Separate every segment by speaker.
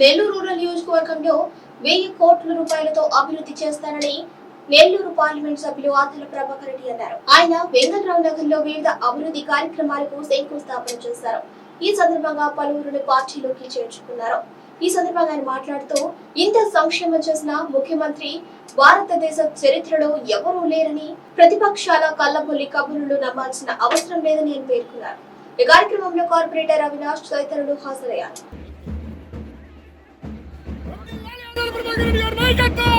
Speaker 1: Nellore rural నియోజకవర్గంలో వెయ్యి కోట్ల రూపాయలతో అభివృద్ధి చేస్తానని నెల్లూరు పార్లమెంట్ సభ్యులు ఆతల ప్రభాకర్ రెడ్డి అన్నారు. ఆయన వెంగళరావు నగర్లో వివిధ అభివృద్ధి కార్యక్రమాలకు శంకుస్థాపన చేశారు. ఈ సందర్భంగా పలువురిని పార్టీలోకి చేర్చుకున్నారు. ఈ సందర్భంగా ఆయన మాట్లాడుతూ ఇంత సంక్షేమం చేసిన ముఖ్యమంత్రి భారతదేశ చరిత్రలో ఎవరూ లేరని ప్రతిపక్షాల కళ్ళబొల్లి కబుర్లు నమ్మాల్సిన అవసరం లేదని ఆయన పేర్కొన్నారు. ఈ కార్యక్రమంలో కార్పొరేటర్ అవినాష్ తదితరులు హాజరయ్యారు. ప్రభాకర్ రెడ్డి గారి నాయకత్వం.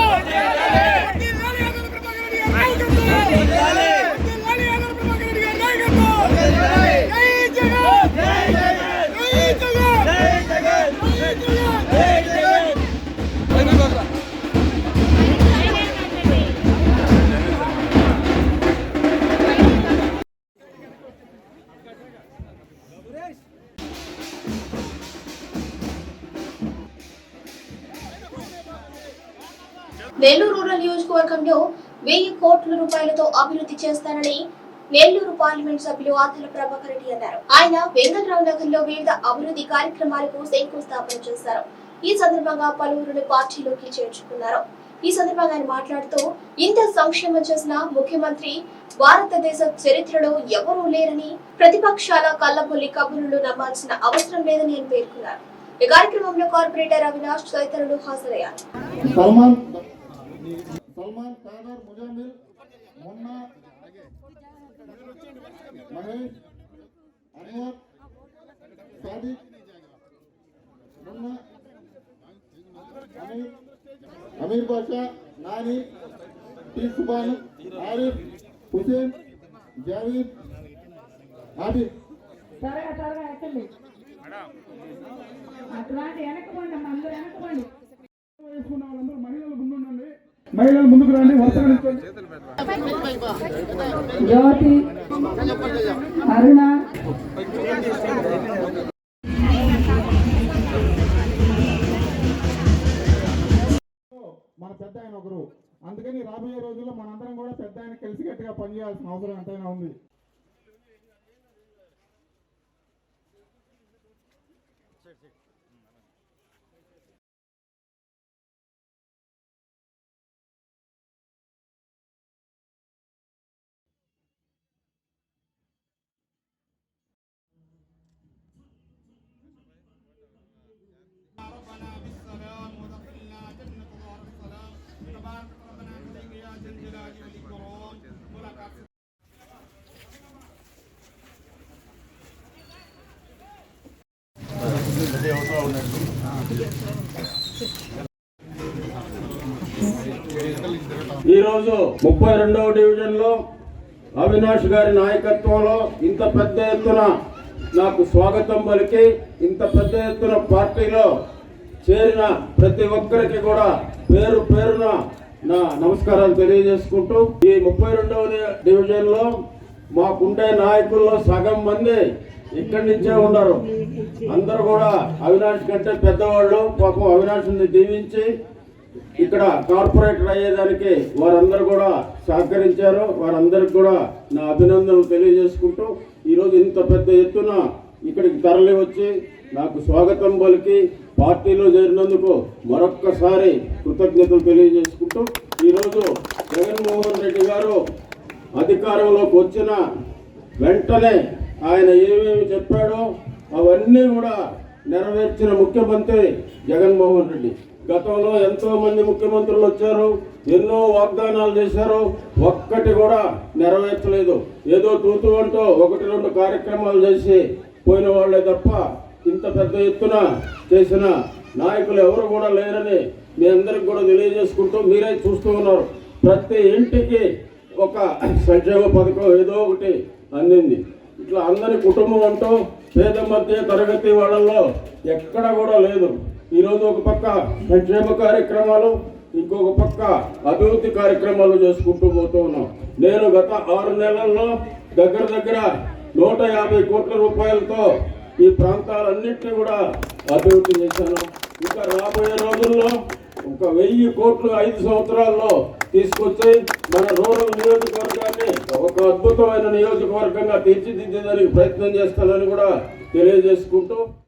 Speaker 1: నెల్లూరు రూరల్ నియోజకవర్గంలో వెయ్యి కోట్ల రూపాయలతో అభివృద్ధి చేస్తానని నెల్లూరు పార్లమెంట్ సభ్యులు ఆతల ప్రభాకర్ రెడ్డి అన్నారు. ఆయన వెంగళరావు నగర్లో వివిధ అభివృద్ధి కార్యక్రమాలకు శంకుస్థాపన చేశారు. ఈ సందర్భంగా పలువురిని పార్టీలోకి చేర్చుకున్నారు. ఈ సందర్భంగా ఆయన మాట్లాడుతూ ఇంత సంక్షేమం చేసిన ముఖ్యమంత్రి భారతదేశ చరిత్రలో ఎవరూ లేరని ప్రతిపక్షాల కళ్ళబొల్లి కబుర్లు నమ్మాల్సిన అవసరం లేదని ఆయన పేర్కొన్నారు. ఈ కార్యక్రమంలో కార్పొరేటర్ అవినాష్ తదితరులు హాజరయ్యారు.
Speaker 2: సల్మాన్ సల్మాన్ ఖాదర్ ముజామిల్ మొన్న మహేష్ అన్వర్ సాదిక్ మొన్న అమీర్ అమీర్ బాషా నాని టి సుబాన్ ఆరిఫ్ హుసేన్ జావీద్ ఆబిద్
Speaker 3: త్వరగా త్వరగా ఎక్కండి అట్లాంటి వెనకపోండి
Speaker 2: మహిళలు ముందుకు రండి వరుసగా
Speaker 3: జ్యోతి అరుణ.
Speaker 2: మన పెద్ద ఆయన ఒకరు. అందుకని రాబోయే రోజుల్లో మనందరం కూడా పెద్ద ఆయన కలిసికట్టుగా పనిచేయాల్సిన అవసరం ఎంతైనా ఉంది.
Speaker 4: ఈరోజు ముప్పై రెండవ డివిజన్లో అవినాష్ గారి నాయకత్వంలో ఇంత పెద్ద ఎత్తున నాకు స్వాగతం పలికి ఇంత పెద్ద ఎత్తున పార్టీలో చేరిన ప్రతి ఒక్కరికి కూడా పేరు పేరున నా నమస్కారాలు తెలియజేసుకుంటూ ఈ ముప్పై రెండవ డివిజన్లో మాకుండే నాయకుల్లో సగం మంది ఇక్కడి నుంచే ఉన్నారు. అందరూ కూడా అవినాష్ కంటే పెద్దవాళ్ళు పాపం అవినాష్ని దీవించి ఇక్కడ కార్పొరేటర్ అయ్యేదానికి వారందరూ కూడా సహకరించారు. వారందరికి కూడా నా అభినందనలు తెలియజేసుకుంటూ ఈరోజు ఇంత పెద్ద ఎత్తున ఇక్కడికి తరలి వచ్చి నాకు స్వాగతం పలికి పార్టీలో చేరినందుకు మరొక్కసారి కృతజ్ఞతలు తెలియజేసుకుంటూ ఈరోజు జగన్మోహన్ రెడ్డి గారు అధికారంలోకి వచ్చిన వెంటనే ఆయన ఏమేమి చెప్పాడో అవన్నీ కూడా నెరవేర్చిన ముఖ్యమంత్రి జగన్మోహన్ రెడ్డి. గతంలో ఎంతో మంది ముఖ్యమంత్రులు వచ్చారు ఎన్నో వాగ్దానాలు చేశారు ఒక్కటి కూడా నెరవేర్చలేదు. ఏదో తూతూ అంటూ ఒకటి రెండు కార్యక్రమాలు చేసి పోయిన వాళ్ళే తప్ప ఇంత పెద్ద ఎత్తున చేసిన నాయకులు ఎవరు కూడా లేరని మీ అందరికి కూడా తెలియజేసుకుంటూ మీరే చూస్తూ ఉన్నారు. ప్రతి ఇంటికి ఒక సంక్షేమ పథకం ఏదో ఒకటి అందింది. ఇట్లా అందరి కుటుంబం అంటూ పేద మధ్య తరగతి వాళ్ళల్లో ఎక్కడ కూడా లేదు. ఈరోజు ఒక పక్క సంక్షేమ కార్యక్రమాలు ఇంకొక పక్క అభివృద్ధి కార్యక్రమాలు చేసుకుంటూ పోతూ ఉన్నాం. నేను గత ఆరు నెలల్లో దగ్గర దగ్గర నూట యాభై కోట్ల రూపాయలతో ఈ ప్రాంతాలన్నింటినీ కూడా అభివృద్ధి చేశాను. ఇంకా రాబోయే రోజుల్లో ఒక వెయ్యి కోట్లు ఐదు సంవత్సరాల్లో తీసుకొచ్చి మన రూరల్ నియోజకవర్గాన్ని ఒక అద్భుతమైన నియోజకవర్గంగా తీర్చిదిద్దేదానికి ప్రయత్నం చేస్తానని కూడా తెలియజేసుకుంటూ